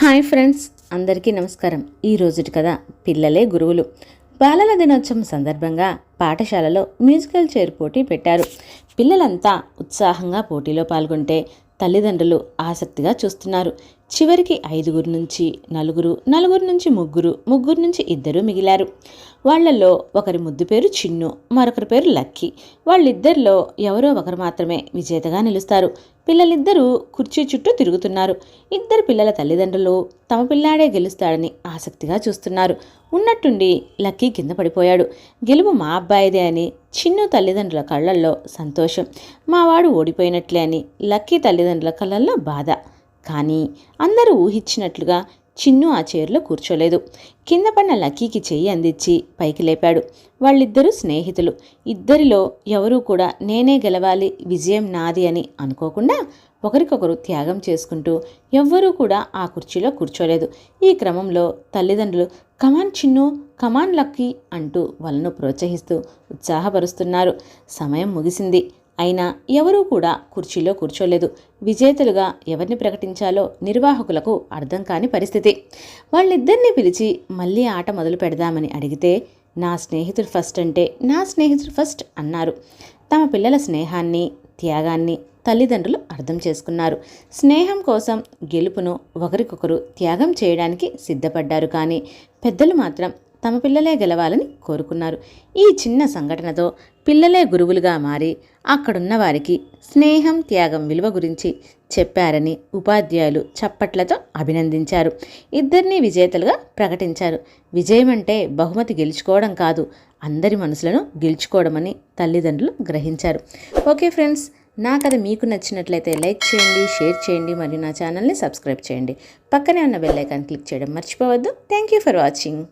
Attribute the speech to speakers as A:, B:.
A: Hi friends అందరికీ నమస్కారం. ఈ రోజుటి కథ పిల్లలే గురువులు. బాలల దినోత్సవం సందర్భంగా పాఠశాలలో మ్యూజికల్ చైర్ పోటీ పెట్టారు. పిల్లలంతా ఉత్సాహంగా పోటీలో పాల్గొంటే తల్లిదండ్రులు ఆసక్తిగా చూస్తున్నారు. చివరికి ఐదుగురు నుంచి నలుగురు నలుగురు నుంచి ముగ్గురు ముగ్గురు నుంచి ఇద్దరు మిగిలారు. వాళ్ళలో ఒకరి ముద్దు పేరు చిన్ను మరొకరి పేరు లక్కీ. వాళ్ళిద్దరిలో ఎవరో ఒకరు మాత్రమే విజేతగా నిలుస్తారు. పిల్లలిద్దరూ కుర్చీ చుట్టూ తిరుగుతున్నారు. ఇద్దరు పిల్లల తల్లిదండ్రులు తమ పిల్లాడే గెలుస్తాడని ఆసక్తిగా చూస్తున్నారు. ఉన్నట్టుండి లక్కీ కింద పడిపోయాడు. గెలుపు మా అబ్బాయిదే అని చిన్ను తల్లిదండ్రుల కళ్ళల్లో సంతోషం. మావాడు ఓడిపోయినట్లే అని లక్కీ తల్లిదండ్రుల కళ్ళల్లో బాధ. కానీ అందరూ ఊహించినట్లుగా చిన్ను ఆ చైర్లో కూర్చోలేదు. కింద పడిన లక్కీకి చెయ్యి అందించి పైకి లేపాడు. వాళ్ళిద్దరూ స్నేహితులు. ఇద్దరిలో ఎవరూ కూడా నేనే గెలవాలి విజయం నాది అని అనుకోకుండా ఒకరికొకరు త్యాగం చేసుకుంటూ ఎవ్వరూ కూడా ఆ కుర్చీలో కూర్చోలేదు. ఈ క్రమంలో తల్లిదండ్రులు కమాన్ చిన్ను కమాన్ లక్కీ అంటూ వాళ్ళను ప్రోత్సహిస్తూ ఉత్సాహపరుస్తున్నారు. సమయం ముగిసింది. అయినా ఎవరూ కూడా కుర్చీలో కూర్చోలేదు. విజేతలుగా ఎవరిని ప్రకటించాలో నిర్వాహకులకు అర్థం కాని పరిస్థితి. వాళ్ళిద్దరిని పిలిచి మళ్ళీ ఆట మొదలు పెడదామని అడిగితే నా స్నేహితుడు ఫస్ట్ అంటే నా స్నేహితుడు ఫస్ట్ అన్నారు. తమ పిల్లల స్నేహాన్ని త్యాగాన్ని తల్లిదండ్రులు అర్థం చేసుకున్నారు. స్నేహం కోసం గెలుపును ఒకరికొకరు త్యాగం చేయడానికి సిద్ధపడ్డారు కానీ పెద్దలు మాత్రం తమ పిల్లలే గెలవాలని కోరుకున్నారు. ఈ చిన్న సంఘటనతో పిల్లలే గురువులుగా మారి అక్కడున్న వారికి స్నేహం త్యాగం విలువ గురించి చెప్పారని ఉపాధ్యాయులు చప్పట్లతో అభినందించారు. ఇద్దరినీ విజేతలుగా ప్రకటించారు. విజయం అంటే బహుమతి గెలుచుకోవడం కాదు అందరి మనసులను గెలుచుకోవడమని తల్లిదండ్రులు గ్రహించారు. ఓకే ఫ్రెండ్స్ నా కథ మీకు నచ్చినట్లయితే లైక్ చేయండి షేర్ చేయండి మరియు నా ఛానల్ని సబ్స్క్రైబ్ చేయండి. పక్కనే ఉన్న బెల్ ఐకాన్ క్లిక్ చేయడం మర్చిపోవద్దు. Thank you for watching.